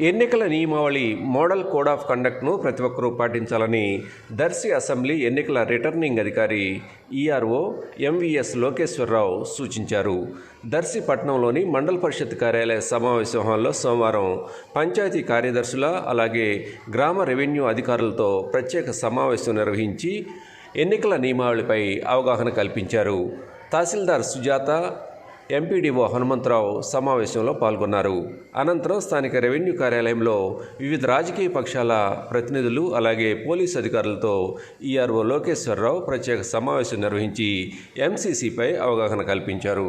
ఎన్నికల నియమావళి model code of కండక్ట్ను ప్రతి ఒక్కరూ పాటించాలని దర్శి అసెంబ్లీ ఎన్నికల రిటర్నింగ్ అధికారి ఈఆర్ఓ ఎంవీఎస్ లోకేశ్వరరావు సూచించారు. దర్శి పట్టణంలోని మండల పరిషత్ కార్యాలయ సమావేశ హాల్లో సోమవారం పంచాయతీ కార్యదర్శుల అలాగే గ్రామ రెవెన్యూ అధికారులతో ప్రత్యేక సమావేశం నిర్వహించి ఎన్నికల నియమావళిపై అవగాహన కల్పించారు. తహసీల్దార్ సుజాత ఎంపీడీఓ హనుమంతరావు సమావేశంలో పాల్గొన్నారు. అనంతరం స్థానిక రెవెన్యూ కార్యాలయంలో వివిధ రాజకీయ పక్షాల ప్రతినిధులు అలాగే పోలీసు అధికారులతో ఈఆర్ఓ లోకేశ్వరరావు ప్రత్యేక సమావేశం నిర్వహించి ఎంసీసీపై అవగాహన కల్పించారు.